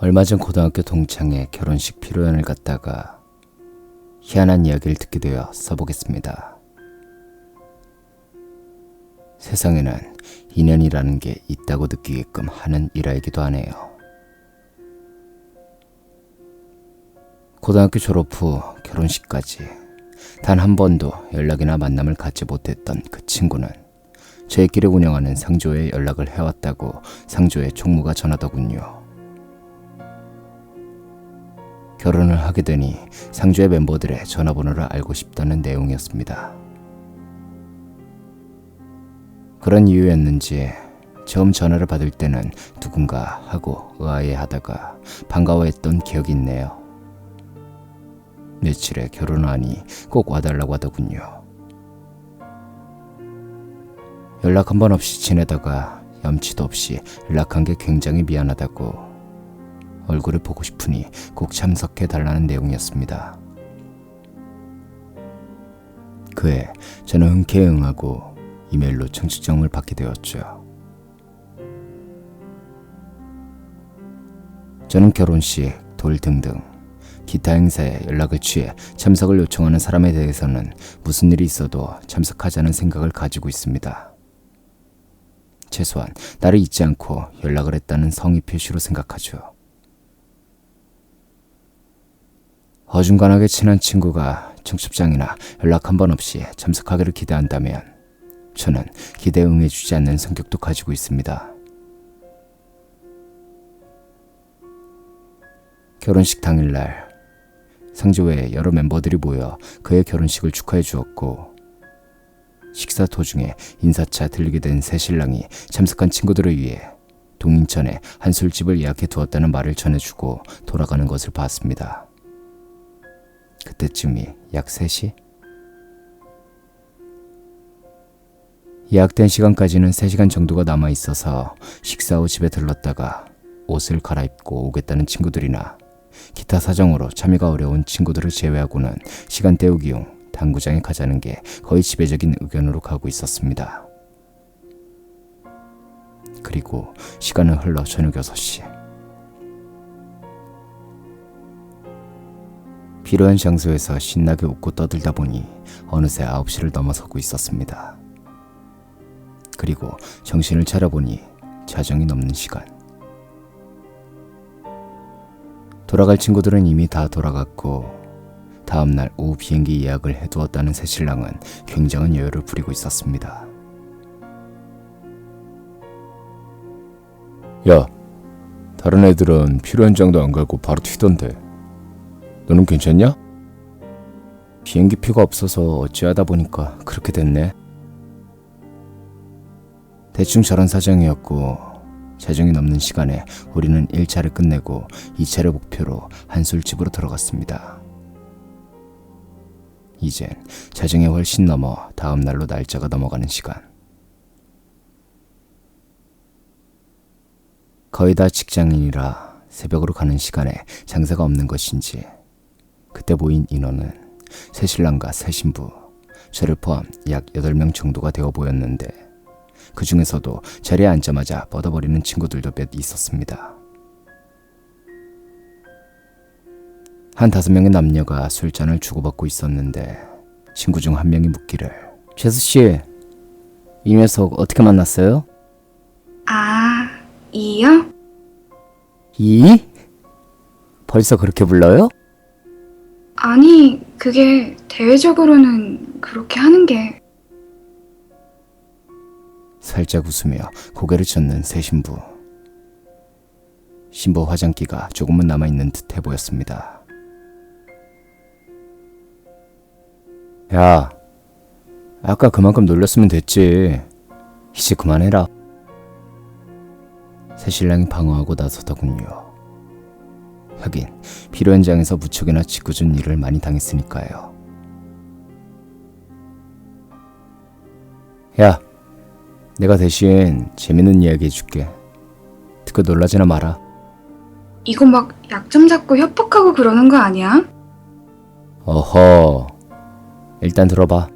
얼마 전 고등학교 동창의 결혼식 피로연을 갖다가 희한한 이야기를 듣게 되어 써보겠습니다. 세상에는 인연이라는 게 있다고 느끼게끔 하는 일화이기도 하네요. 고등학교 졸업 후 결혼식까지 단 한 번도 연락이나 만남을 갖지 못했던 그 친구는 저희끼리 운영하는 상조에 연락을 해왔다고 상조의 총무가 전하더군요. 결혼을 하게 되니 상조의 멤버들의 전화번호를 알고 싶다는 내용이었습니다. 그런 이유였는지 처음 전화를 받을 때는 누군가 하고 의아해하다가 반가워했던 기억이 있네요. 며칠에 결혼하니 꼭 와달라고 하더군요. 연락 한 번 없이 지내다가 염치도 없이 연락한 게 굉장히 미안하다고 얼굴을 보고 싶으니 꼭 참석해 달라는 내용이었습니다. 그해 저는 흔쾌히 응하고 이메일로 청첩장을 받게 되었죠. 저는 결혼식, 돌 등등 기타 행사에 연락을 취해 참석을 요청하는 사람에 대해서는 무슨 일이 있어도 참석하자는 생각을 가지고 있습니다. 최소한 나를 잊지 않고 연락을 했다는 성의 표시로 생각하죠. 어중간하게 친한 친구가 청첩장이나 연락 한 번 없이 참석하기를 기대한다면 저는 기대에 응해주지 않는 성격도 가지고 있습니다. 결혼식 당일날 상조회에 여러 멤버들이 모여 그의 결혼식을 축하해 주었고 식사 도중에 인사차 들리게 된 새 신랑이 참석한 친구들을 위해 동인천에 한 술집을 예약해 두었다는 말을 전해주고 돌아가는 것을 봤습니다. 그때쯤이 약 3시? 예약된 시간까지는 3시간 정도가 남아 있어서 식사 후 집에 들렀다가 옷을 갈아입고 오겠다는 친구들이나 기타 사정으로 참여가 어려운 친구들을 제외하고는 시간 때우기용 당구장에 가자는 게 거의 지배적인 의견으로 가고 있었습니다. 그리고 시간은 흘러 저녁 6시. 필요한 장소에서 신나게 웃고 떠들다 보니 어느새 9시를 넘어서고 있었습니다. 그리고 정신을 차려보니 자정이 넘는 시간. 돌아갈 친구들은 이미 다 돌아갔고 다음날 오후 비행기 예약을 해두었다는 새 신랑은 굉장한 여유를 부리고 있었습니다. 야, 다른 애들은 필요한 장도 안 가고 바로 튀던데. 너는 괜찮냐? 비행기 표가 없어서 어찌하다 보니까 그렇게 됐네. 대충 저런 사정이었고 자정이 넘는 시간에 우리는 1차를 끝내고 2차를 목표로 한 술집으로 들어갔습니다. 이젠 자정에 훨씬 넘어 다음 날로 날짜가 넘어가는 시간. 거의 다 직장인이라 새벽으로 가는 시간에 장사가 없는 것인지 그때 모인 인원은 새 신랑과 새 신부, 저를 포함 약 8명 정도가 되어 보였는데 그 중에서도 자리에 앉자마자 뻗어버리는 친구들도 몇 있었습니다. 한 다섯 명의 남녀가 술잔을 주고받고 있었는데 친구 중 한 명이 묻기를 재수 씨, 이 녀석 어떻게 만났어요? 아, 이요? 이? 벌써 그렇게 불러요? 아니, 그게 대외적으로는 그렇게 하는 게 살짝 웃으며 고개를 젓는 새 신부. 신부 화장기가 조금은 남아있는 듯해 보였습니다. 야, 아까 그만큼 놀렸으면 됐지. 이제 그만해라. 새 신랑이 방어하고 나서더군요. 하긴 피로 현장에서 무척이나 짓궂은 일을 많이 당했으니까요. 야, 내가 대신 재밌는 이야기 해줄게. 듣고 놀라지나 마라. 이거 막 약점 잡고 협박하고 그러는 거 아니야? 어허. 일단 들어봐.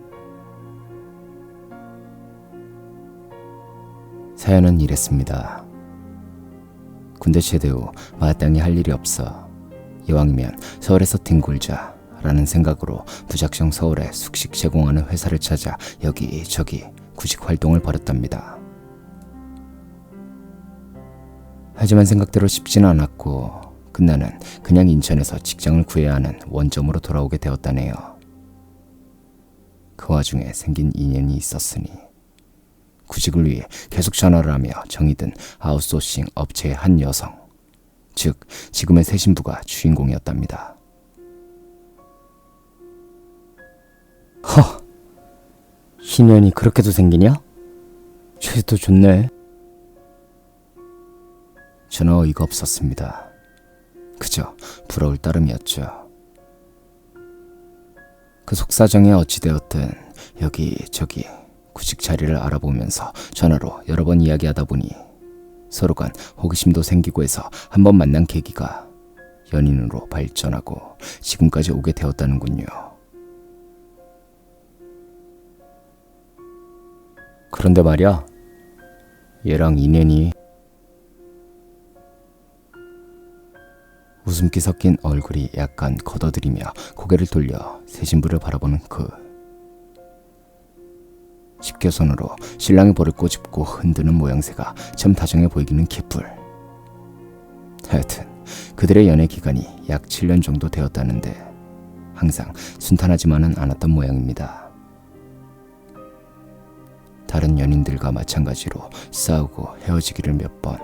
사연은 이랬습니다. 군대 제대 후 마땅히 할 일이 없어 이왕이면 서울에서 뒹굴자 라는 생각으로 부작정 서울에 숙식 제공하는 회사를 찾아 여기저기 구직 활동을 벌였답니다. 하지만 생각대로 쉽지는 않았고 끝나는 그냥 인천에서 직장을 구해야 하는 원점으로 돌아오게 되었다네요. 그 와중에 생긴 인연이 있었으니 구직을 위해 계속 전화를 하며 정이 든 아웃소싱 업체의 한 여성, 즉 지금의 새 신부가 주인공이었답니다. 허, 인연이 그렇게도 생기냐? 쟤도 좋네. 저는 어이가 없었습니다. 그저 부러울 따름이었죠. 그 속사정이 어찌되었든 여기저기 구직 자리를 알아보면서 전화로 여러 번 이야기하다 보니 서로 간 호기심도 생기고 해서 한 번 만난 계기가 연인으로 발전하고 지금까지 오게 되었다는군요. 그런데 말이야, 얘랑 인연이 웃음기 섞인 얼굴이 약간 걷어들이며 고개를 돌려 새 신부를 바라보는 그 집게손으로 신랑의 볼을 꼬집고 흔드는 모양새가 참 다정해 보이기는 기쁠. 하여튼 그들의 연애 기간이 약 7년 정도 되었다는데 항상 순탄하지만은 않았던 모양입니다. 다른 연인들과 마찬가지로 싸우고 헤어지기를 몇 번.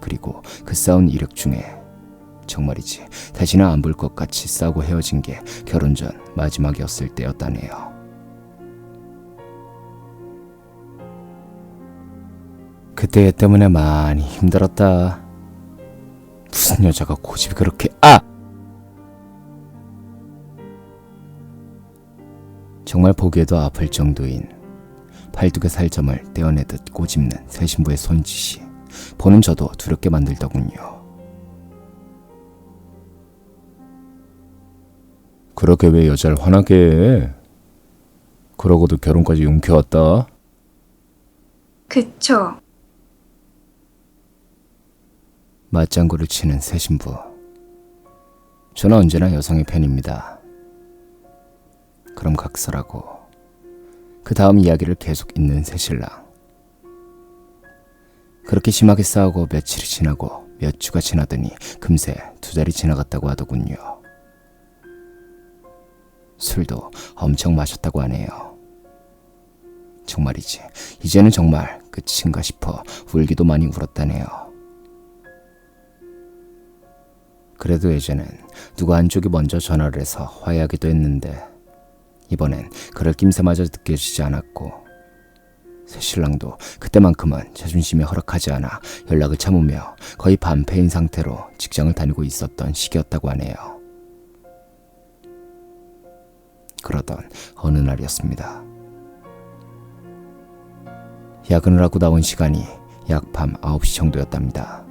그리고 그 싸운 이력 중에 정말이지 다시는 안 볼 것 같이 싸우고 헤어진 게 결혼 전 마지막이었을 때였다네요. 그때 얘 때문에 많이 힘들었다. 무슨 여자가 고집이 그렇게 아! 정말 보기에도 아플 정도인 팔뚝의 살점을 떼어내듯 꼬집는 새 신부의 손짓이 보는 저도 두렵게 만들더군요. 그렇게 왜 여자를 화나게 해? 그러고도 결혼까지 용케왔다. 그쵸. 맞장구를 치는 새 신부. 저는 언제나 여성의 팬입니다. 그럼 각설하고 그 다음 이야기를 계속 잇는 새 신랑. 그렇게 심하게 싸우고 며칠이 지나고 몇 주가 지나더니 금세 두 달이 지나갔다고 하더군요. 술도 엄청 마셨다고 하네요. 정말이지. 이제는 정말 끝인가 싶어 울기도 많이 울었다네요. 그래도 예전엔 누가 한쪽이 먼저 전화를 해서 화해하기도 했는데 이번엔 그럴 낌새마저 느껴지지 않았고 새 신랑도 그때만큼은 자존심이 허락하지 않아 연락을 참으며 거의 반패인 상태로 직장을 다니고 있었던 시기였다고 하네요. 그러던 어느 날이었습니다. 야근을 하고 나온 시간이 약 밤 9시 정도였답니다.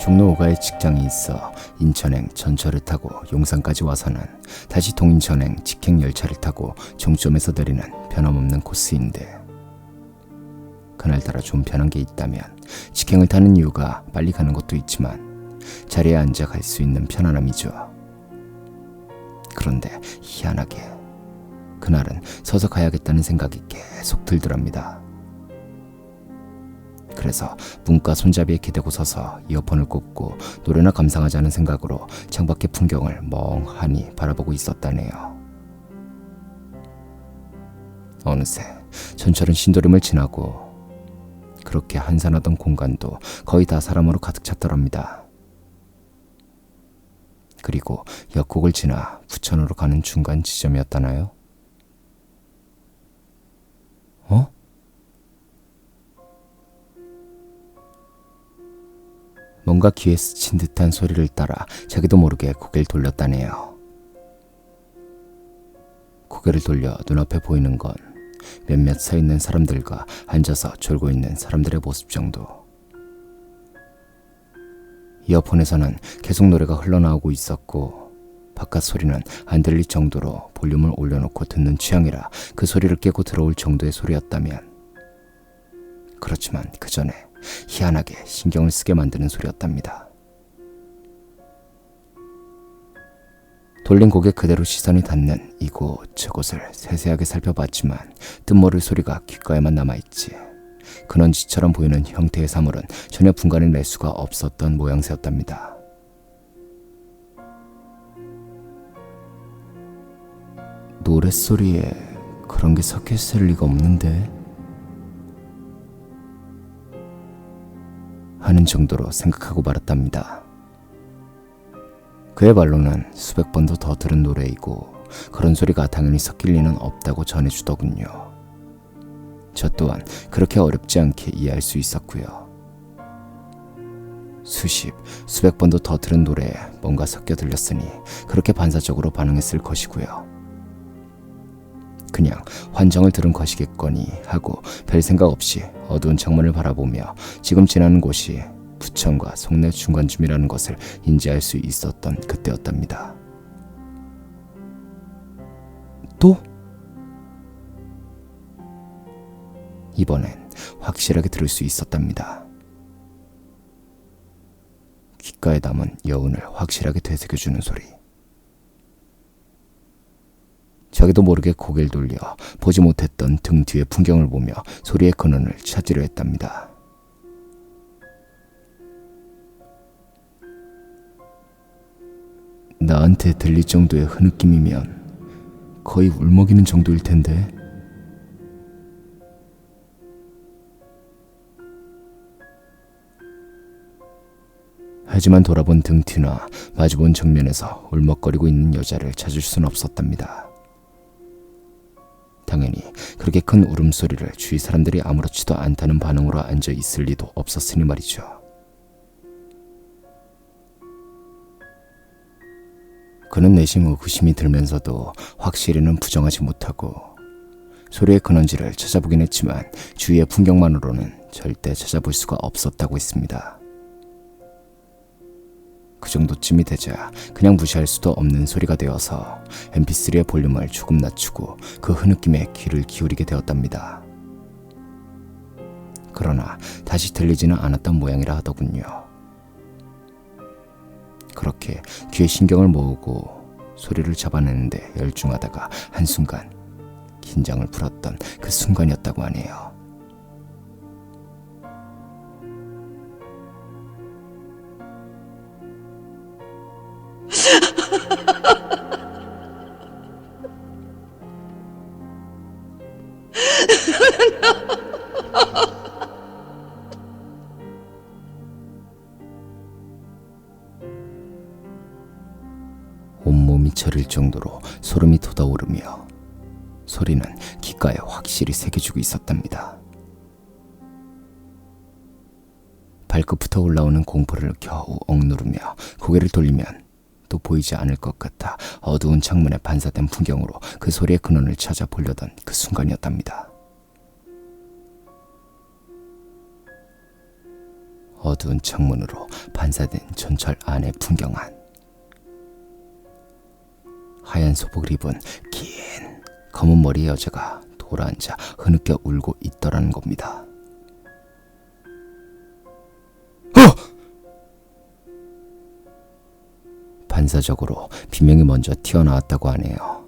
종로 5가에 직장이 있어 인천행 전철을 타고 용산까지 와서는 다시 동인천행 직행 열차를 타고 종점에서 내리는 변함없는 코스인데 그날따라 좀 변한 게 있다면 직행을 타는 이유가 빨리 가는 것도 있지만 자리에 앉아 갈 수 있는 편안함이죠. 그런데 희한하게 그날은 서서 가야겠다는 생각이 계속 들더랍니다. 그래서 문가 손잡이에 기대고 서서 이어폰을 꽂고 노래나 감상하자는 생각으로 창밖의 풍경을 멍하니 바라보고 있었다네요. 어느새 전철은 신도림을 지나고 그렇게 한산하던 공간도 거의 다 사람으로 가득 찼더랍니다. 그리고 역곡을 지나 부천으로 가는 중간 지점이었다나요? 뭔가 귀에 스친 듯한 소리를 따라 자기도 모르게 고개를 돌렸다네요. 고개를 돌려 눈앞에 보이는 건 몇몇 서 있는 사람들과 앉아서 졸고 있는 사람들의 모습 정도. 이어폰에서는 계속 노래가 흘러나오고 있었고 바깥 소리는 안 들릴 정도로 볼륨을 올려놓고 듣는 취향이라 그 소리를 깨고 들어올 정도의 소리였다면 그렇지만 그 전에 희한하게 신경을 쓰게 만드는 소리였답니다. 돌린 고개 그대로 시선이 닿는 이곳 저곳을 세세하게 살펴봤지만 뜻모를 소리가 귓가에만 남아있지. 근원지처럼 보이는 형태의 사물은 전혀 분간을 낼 수가 없었던 모양새였답니다. 노랫소리에 그런 게 섞여 있을 리가 없는데 하는 정도로 생각하고 말았답니다. 그의 말로는 수백 번도 더 들은 노래이고 그런 소리가 당연히 섞일 리는 없다고 전해주더군요. 저 또한 그렇게 어렵지 않게 이해할 수 있었고요. 수십, 수백 번도 더 들은 노래에 뭔가 섞여 들렸으니 그렇게 반사적으로 반응했을 것이고요. 그냥 환정을 들은 것이겠거니 하고 별 생각 없이 어두운 창문을 바라보며 지금 지나는 곳이 부천과 송내 중간쯤이라는 것을 인지할 수 있었던 그때였답니다. 또? 이번엔 확실하게 들을 수 있었답니다. 귓가에 남은 여운을 확실하게 되새겨주는 소리. 자기도 모르게 고개를 돌려 보지 못했던 등 뒤의 풍경을 보며 소리의 근원을 찾으려 했답니다. 나한테 들릴 정도의 흐느낌이면 거의 울먹이는 정도일 텐데. 하지만 돌아본 등 뒤나 마주본 정면에서 울먹거리고 있는 여자를 찾을 수는 없었답니다. 당연히 그렇게 큰 울음소리를 주위 사람들이 아무렇지도 않다는 반응으로 앉아 있을 리도 없었으니 말이죠. 그는 내심 의구심이 들면서도 확실히는 부정하지 못하고 소리의 근원지를 찾아보긴 했지만 주위의 풍경만으로는 절대 찾아볼 수가 없었다고 했습니다. 그 정도쯤이 되자 그냥 무시할 수도 없는 소리가 되어서 mp3의 볼륨을 조금 낮추고 그 흐느낌에 귀를 기울이게 되었답니다. 그러나 다시 들리지는 않았던 모양이라 하더군요. 그렇게 귀에 신경을 모으고 소리를 잡아내는데 열중하다가 한순간 긴장을 풀었던 그 순간이었다고 하네요. 온몸이 저릴 정도로 소름이 돋아오르며 소리는 귓가에 확실히 새겨지고 있었답니다. 발끝부터 올라오는 공포를 겨우 억누르며 고개를 돌리면 또 보이지 않을 것 같아 어두운 창문에 반사된 풍경으로 그 소리의 근원을 찾아 보려던 그 순간이었답니다. 어두운 창문으로 반사된 전철 안의 풍경 안 하얀 소복을 입은 긴 검은 머리의 여자가 돌아앉아 흐느껴 울고 있더라는 겁니다. 반사적으로 비명이 먼저 튀어나왔다고 하네요.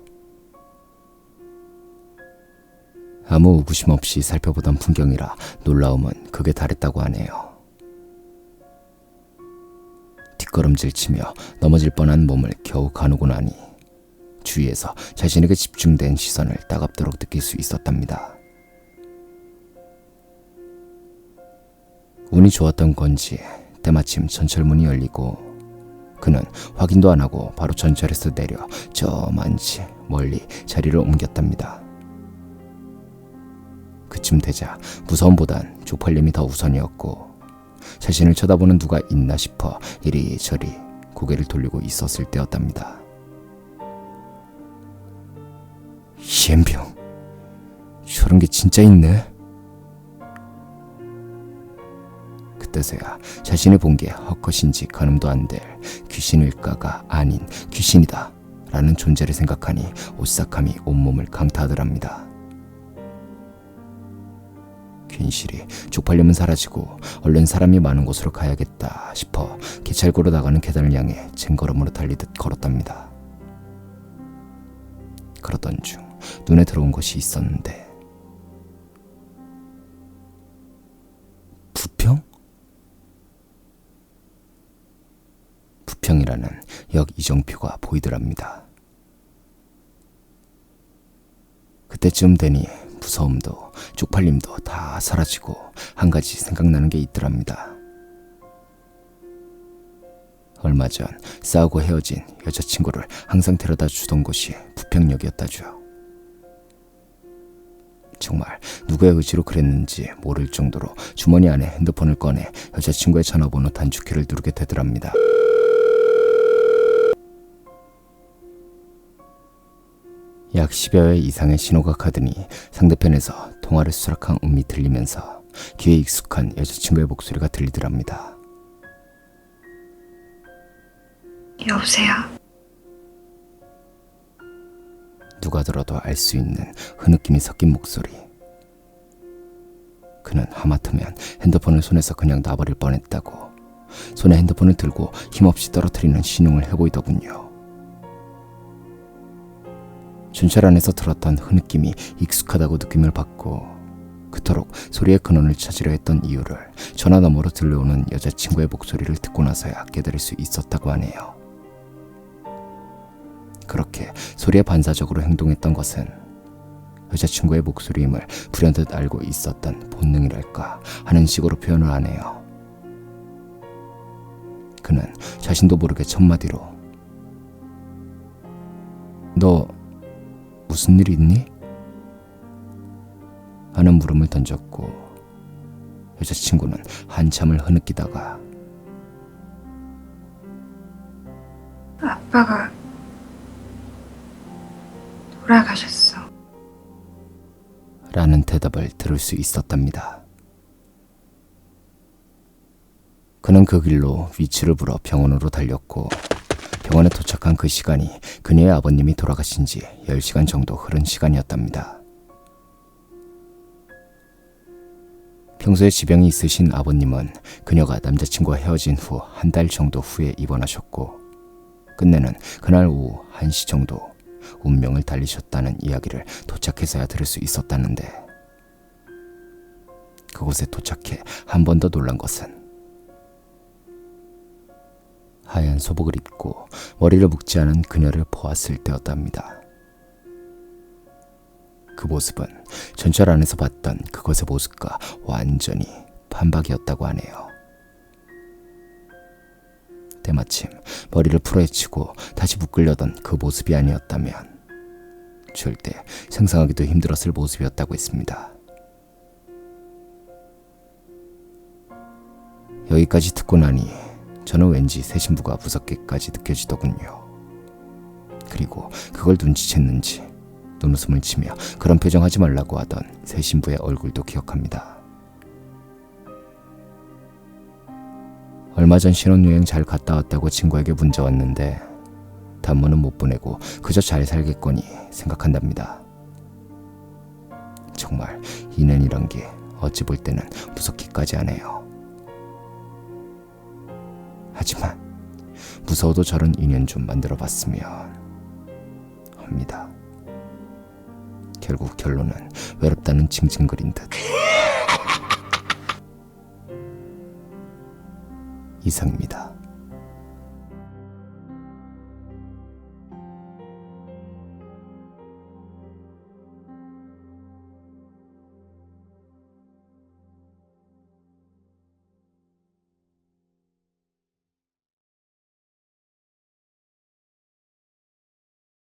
아무 의구심 없이 살펴보던 풍경이라 놀라움은 극에 달했다고 하네요. 뒷걸음질 치며 넘어질 뻔한 몸을 겨우 가누고 나니 주위에서 자신에게 집중된 시선을 따갑도록 느낄 수 있었답니다. 운이 좋았던 건지 때마침 전철문이 열리고 그는 확인도 안 하고 바로 전철에서 내려 저 만치 멀리 자리를 옮겼답니다. 그쯤 되자 무서움보단 쪽팔림이 더 우선이었고 자신을 쳐다보는 누가 있나 싶어 이리저리 고개를 돌리고 있었을 때였답니다. 희엠병 저런 게 진짜 있네. 그때서야 자신이 본 게 헛것인지 가늠도 안 될 귀신일까가 아닌 귀신이다 라는 존재를 생각하니 오싹함이 온몸을 강타하더랍니다. 괜시리 쪽팔림은 사라지고 얼른 사람이 많은 곳으로 가야겠다 싶어 기찰구로 나가는 계단을 향해 쟁걸음으로 달리듯 걸었답니다. 그러던 중 눈에 들어온 것이 있었는데 부평이라는 역 이정표가 보이더랍니다. 그때쯤 되니 무서움도 쪽팔림도 다 사라지고 한 가지 생각나는 게 있더랍니다. 얼마 전 싸우고 헤어진 여자친구를 항상 데려다 주던 곳이 부평역이었다죠. 정말 누구의 의지로 그랬는지 모를 정도로 주머니 안에 핸드폰을 꺼내 여자친구의 전화번호 단축키를 누르게 되더랍니다. 약 10여 회 이상의 신호가 가더니 상대편에서 통화를 수락한 음이 들리면서 귀에 익숙한 여자친구의 목소리가 들리더랍니다. 여보세요? 누가 들어도 알 수 있는 흐느낌이 섞인 목소리. 그는 하마터면 핸드폰을 손에서 그냥 놔버릴 뻔했다고. 손에 핸드폰을 들고 힘없이 떨어뜨리는 신용을 해보이더군요. 전철 안에서 들었던 흐느낌이 익숙하다고 느낌을 받고 그토록 소리의 근원을 찾으려 했던 이유를 전화 너머로 들려오는 여자친구의 목소리를 듣고 나서야 깨달을 수 있었다고 하네요. 그렇게 소리에 반사적으로 행동했던 것은 여자친구의 목소리임을 불현듯 알고 있었던 본능이랄까 하는 식으로 표현을 하네요. 그는 자신도 모르게 첫마디로 너 무슨 일 있니? 하는 물음을 던졌고 여자친구는 한참을 흐느끼다가 아빠가 돌아가셨어. 라는 대답을 들을 수 있었답니다. 그는 그 길로 위치를 불어 병원으로 달렸고 병원에 도착한 그 시간이 그녀의 아버님이 돌아가신 지 10시간 정도 흐른 시간이었답니다. 평소에 지병이 있으신 아버님은 그녀가 남자친구와 헤어진 후 한 달 정도 후에 입원하셨고 끝내는 그날 오후 1시 정도 운명을 달리셨다는 이야기를 도착해서야 들을 수 있었다는데 그곳에 도착해 한 번 더 놀란 것은 하얀 소복을 입고 머리를 묶지 않은 그녀를 보았을 때였답니다. 그 모습은 전철 안에서 봤던 그것의 모습과 완전히 반박이었다고 하네요. 때마침 머리를 풀어헤치고 다시 묶으려던 그 모습이 아니었다면 절대 상상하기도 힘들었을 모습이었다고 했습니다. 여기까지 듣고 나니 저는 왠지 새 신부가 무섭게까지 느껴지더군요. 그리고 그걸 눈치챘는지 눈웃음을 치며 그런 표정 하지 말라고 하던 새 신부의 얼굴도 기억합니다. 얼마 전 신혼여행 잘 갔다 왔다고 친구에게 문자 왔는데 단문은 못 보내고 그저 잘 살겠거니 생각한답니다. 정말 인연이란 게 어찌 볼 때는 무섭기까지 하네요. 하지만 무서워도 저런 인연 좀 만들어 봤으면 합니다. 결국 결론은 외롭다는 징징거린 듯. 이상입니다.